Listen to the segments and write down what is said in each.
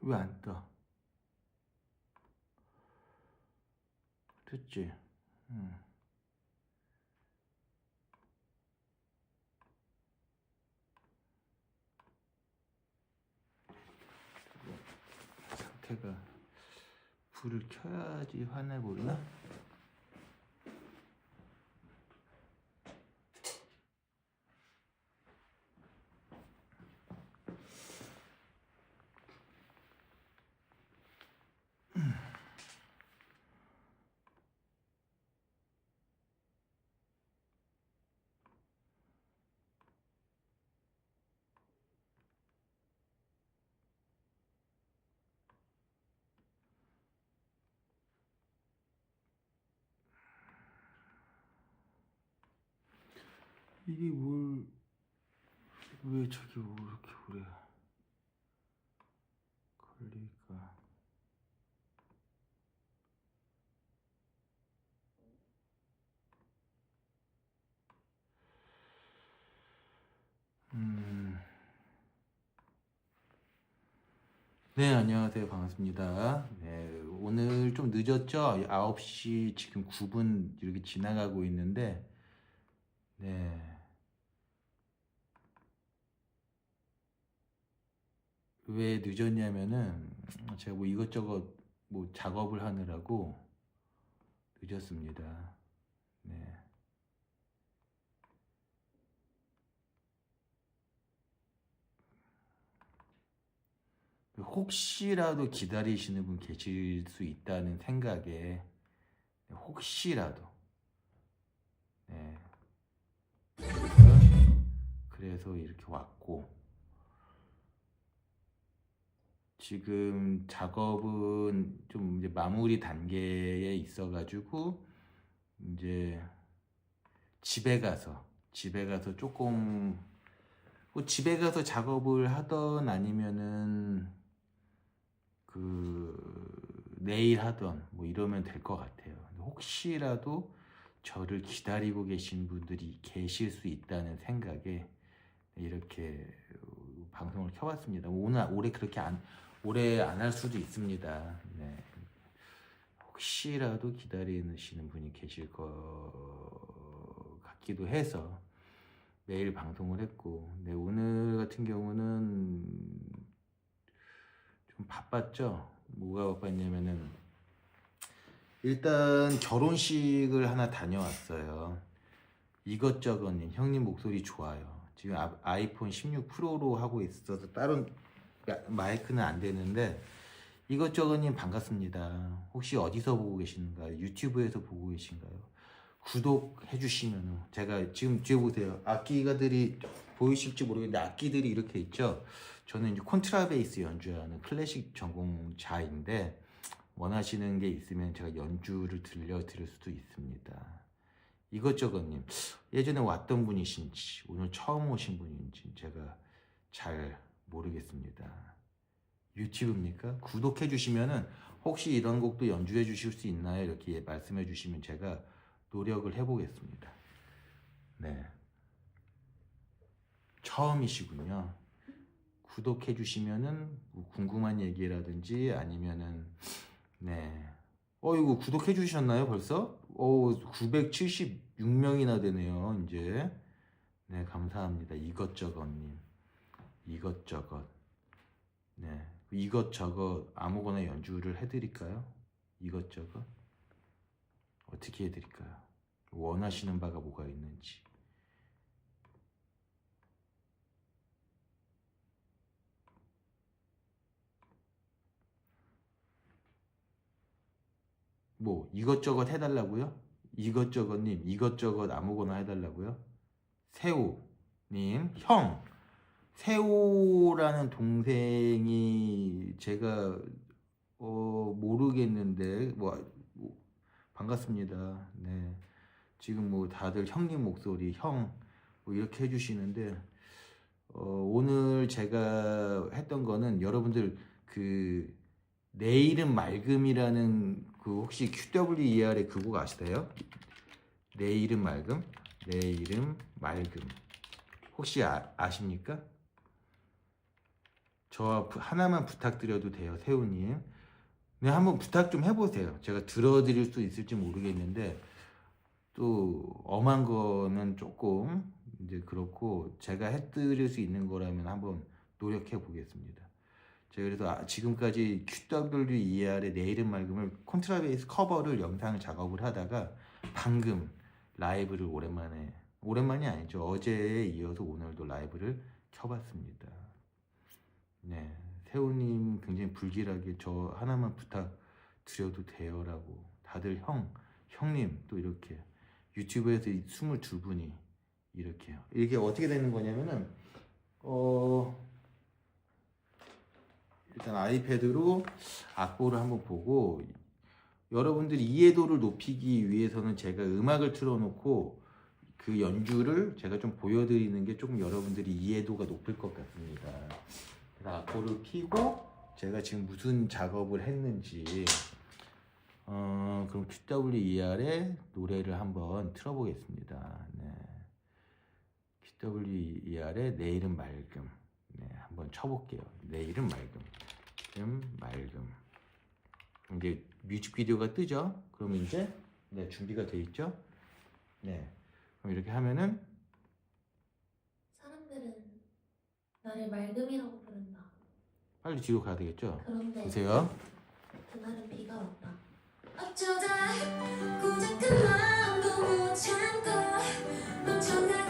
왜 안 떠? 됐지? 응. 상태가 불을 켜야지 환해 보이나? 이게 뭘, 왜 저기 뭐 이렇게 오래 걸릴까? 음. 네, 안녕하세요. 반갑습니다. 네, 오늘 좀 늦었죠? 9시 지금 9분 이렇게 지나가고 있는데, 네. 왜 늦었냐면은 제가 뭐 이것저것 뭐 작업을 하느라고 늦었습니다. 네. 혹시라도 기다리시는 분 계실 수 있다는 생각에 혹시라도 네. 그래서 이렇게 왔고 지금 작업은 좀 이제 마무리 단계에 있어가지고 이제 집에 가서 집에 가서 조금 뭐 집에 가서 작업을 하던 아니면은 그 내일 하던 뭐 이러면 될 것 같아요. 혹시라도 저를 기다리고 계신 분들이 계실 수 있다는 생각에 이렇게 방송을 켜봤습니다. 오늘 올해 그렇게 안 오래 안 할 수도 있습니다. 네. 혹시라도 기다리시는 분이 계실 것 같기도 해서 매일 방송을 했고, 네, 오늘 같은 경우는 좀 바빴죠. 뭐가 바빴냐면은 일단 결혼식을 하나 다녀왔어요. 이것저것님 형님 목소리 좋아요. 지금 아- 아이폰 16 프로로 하고 있어서 다른 마- 마이크는 안 되는데 이것저것님 반갑습니다. 혹시 어디서 보고 계신가요? 유튜브에서 보고 계신가요? 구독해 주시면 제가 지금 뒤에 보세요. 악기가들이 보이실지 모르겠는데 악기들이 이렇게 있죠. 저는 이제 콘트라베이스 연주하는 클래식 전공자인데 원하시는 게 있으면 제가 연주를 들려드릴 수도 있습니다. 이것저것님 예전에 왔던 분이신지 오늘 처음 오신 분인지 제가 잘 모르겠습니다. 유튜브입니까? 구독해 주시면은 혹시 이런 곡도 연주해 주실 수 있나요? 이렇게 말씀해 주시면 제가 노력을 해 보겠습니다. 네. 처음이시군요. 구독해 주시면은 뭐 궁금한 얘기라든지 아니면은 네. 어 이거 구독해 주셨나요 벌써? 어 976명이나 되네요 이제. 네 감사합니다 이것저것 님 이것저것 네 이것저것 아무거나 연주를 해드릴까요? 이것저것 어떻게 해드릴까요? 원하시는 바가 뭐가 있는지 뭐 이것저것 해달라고요? 이것저것님 이것저것 아무거나 해달라고요? 세호님 형 세호라는 동생이 제가 어 모르겠는데 뭐, 뭐 반갑습니다. 네 지금 뭐 다들 형님 목소리 형 뭐 이렇게 해주시는데 어 오늘 제가 했던 거는 여러분들 그 내일은 맑음이라는 그 혹시 QWER의 그 곡 아시나요? 내일은 맑음? 내일은 맑음. 혹시 아, 아십니까? 저 부- 하나만 부탁드려도 돼요, 세훈님. 네, 한번 부탁 좀 해보세요. 제가 들어드릴 수 있을지 모르겠는데 또 엄한 거는 조금 이제 그렇고 제가 해드릴 수 있는 거라면 한번 노력해 보겠습니다. 제가 그래서 아- 지금까지 QWER의 내일은 맑음을 콘트라베이스 커버를 영상 작업을 하다가 방금 라이브를 오랜만에 오랜만이 아니죠 어제에 이어서 오늘도 라이브를 켜봤습니다. 네, 세훈님 굉장히 불길하게 저 하나만 부탁 드려도 돼요 라고 다들 형 형님 또 이렇게 유튜브에서 이 22분이 이렇게 요. 이게 어떻게 되는 거냐면은 어 일단 아이패드로 악보를 한번 보고 여러분들이 이해도를 높이기 위해서는 제가 음악을 틀어놓고 그 연주를 제가 좀 보여드리는 게 조금 여러분들이 이해도가 높을 것 같습니다. 그래서 악보를 피고 제가 지금 무슨 작업을 했는지 어 그럼 QWER의 노래를 한번 틀어보겠습니다. 네. QWER의 내일은 맑음 네, 한번 쳐볼게요. 내일은 맑음 음, 맑음 이제 뮤직비디오가 뜨죠? 그럼 이제 네, 준비가 돼 있죠? 네. 그럼 이렇게 하면은 사람들은 나를 맑음이라고. 빨리 뒤로 가야 되겠죠? 그런데 보세요. 그날은 비가 왔다. 어쩌다 고작 그 마음도 못 참고 멍청하게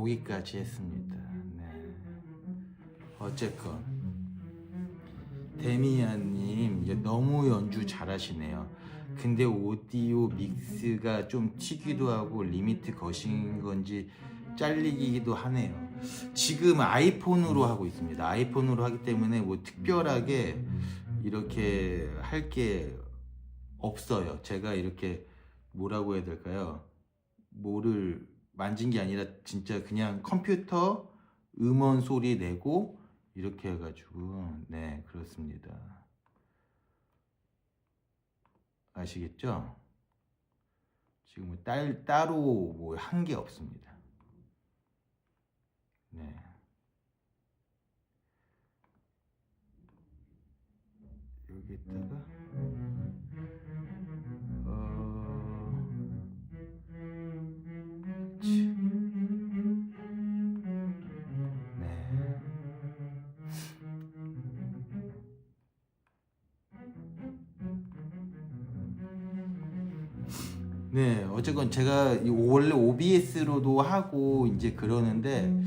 여기까지 했습니다. 네. 어쨌건 데미안님 예, 너무 연주 잘하시네요. 근데 오디오 믹스가 좀 튀기도 하고 리미트 거신 건지 잘리기도 하네요. 지금 아이폰으로 하고 있습니다. 아이폰으로 하기 때문에 뭐 특별하게 이렇게 할 게 없어요. 제가 이렇게 뭐라고 해야 될까요? 뭐를 만진 게 아니라 진짜 그냥 컴퓨터 음원 소리 내고 이렇게 해가지고 네 그렇습니다. 아시겠죠? 지금 뭐 딸, 따로 뭐 한 게 없습니다. 네. 여기다가 네, 어쨌건 제가 이 원래 OBS로도 하고 이제 그러는데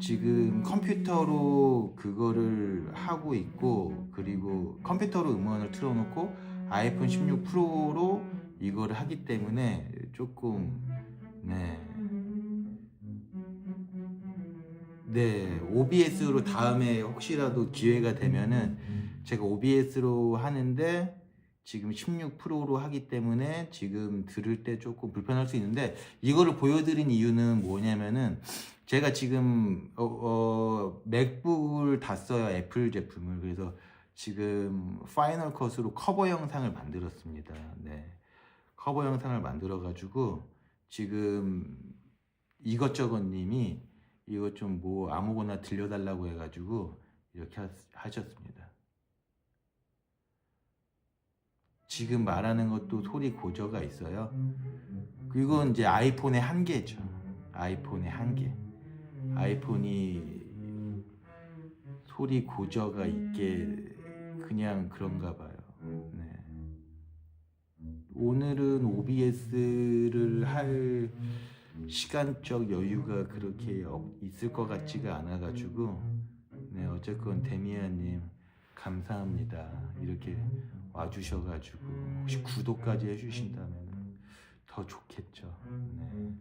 지금 컴퓨터로 그거를 하고 있고 그리고 컴퓨터로 음원을 틀어놓고 아이폰 16 프로로 이거를 하기 때문에 조금 네. 네, OBS로 다음에 혹시라도 기회가 되면은 제가 OBS로 하는데 지금 16 프로로 하기 때문에 지금 들을 때 조금 불편할 수 있는데 이거를 보여드린 이유는 뭐냐면은 제가 지금 어, 어, 맥북을 다 써요 애플 제품을 그래서 지금 파이널 컷으로 커버 영상을 만들었습니다. 네, 커버 영상을 만들어 가지고 지금 이것저것 님이 이거 좀뭐 아무거나 들려달라고 해가지고 이렇게 하, 하셨습니다. 지금 말하는 것도 소리 고저가 있어요. 그리고 이제 아이폰의 한계죠. 아이폰의 한계. 아이폰이 소리 고저가 있게 그냥 그런가 봐요. 네. 오늘은 OBS를 할 시간적 여유가 그렇게 없- 있을 것 같지가 않아가지고 네 어쨌건 데미안님 감사합니다. 이렇게 와주셔가지고 혹시 구독까지 해주신다면 더 좋겠죠. 네.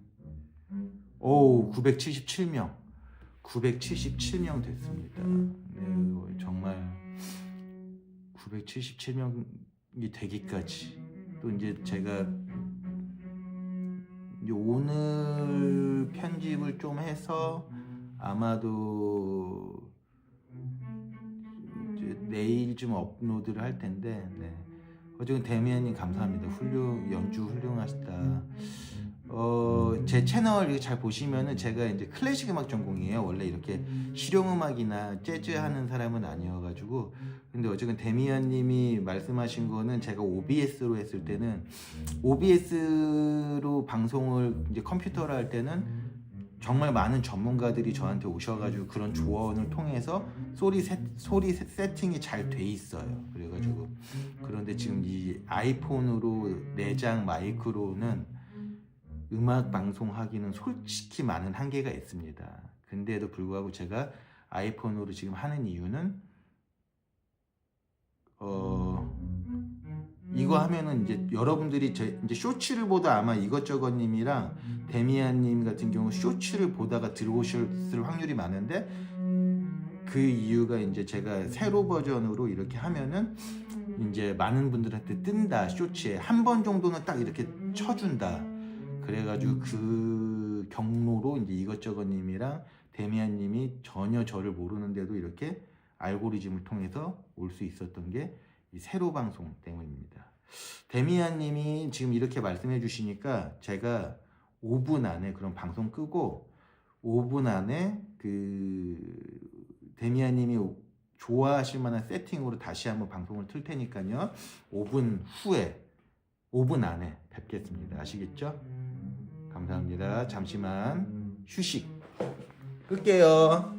오 977명. 977명 됐습니다. 네 정말 977명이 되기까지. 또 이제 제가 이제 오늘 편집을 좀 해서 아마도 내일쯤 업로드를 할 텐데 네. 어쨌든 대면님 감사합니다. 훌륭 연주 훌륭하시다. 어, 제 채널 잘 보시면은 제가 이제 클래식 음악 전공이에요. 원래 이렇게 실용 음악이나 재즈 하는 사람은 아니어가지고 근데 어쨌든 데미안님이 말씀하신 거는 제가 OBS로 했을 때는 OBS로 방송을 이제 컴퓨터로 할 때는 정말 많은 전문가들이 저한테 오셔가지고 그런 조언을 통해서 소리 세, 소리 세- 세팅이 잘 돼 있어요. 그래가지고 그런데 지금 이 아이폰으로 내장 마이크로는 음악 방송하기는 솔직히 많은 한계가 있습니다. 근데도 불구하고 제가 아이폰으로 지금 하는 이유는 어 이거 하면은 이제 여러분들이 제 이제 쇼츠를 보다 아마 이것저것 님이랑 데미안 님 같은 경우 쇼츠를 보다가 들어오셨을 확률이 많은데 그 이유가 이제 제가 새로 버전으로 이렇게 하면은 이제 많은 분들한테 뜬다 쇼츠에 한 번 정도는 딱 이렇게 쳐준다 그래가지고 그 경로로 이제 이것저것 님이랑 데미안 님이 전혀 저를 모르는데도 이렇게 알고리즘을 통해서 올 수 있었던 게이 세로 방송 때문입니다. 데미안 님이 지금 이렇게 말씀해 주시니까 제가 5분 안에 그런 방송 끄고 5분 안에 그 데미안님이 좋아하실 만한 세팅으로 다시 한번 방송을 틀 테니까요. 5분 후에 5분 안에 뵙겠습니다. 아시겠죠? 감사합니다. 잠시만 휴식 끌게요.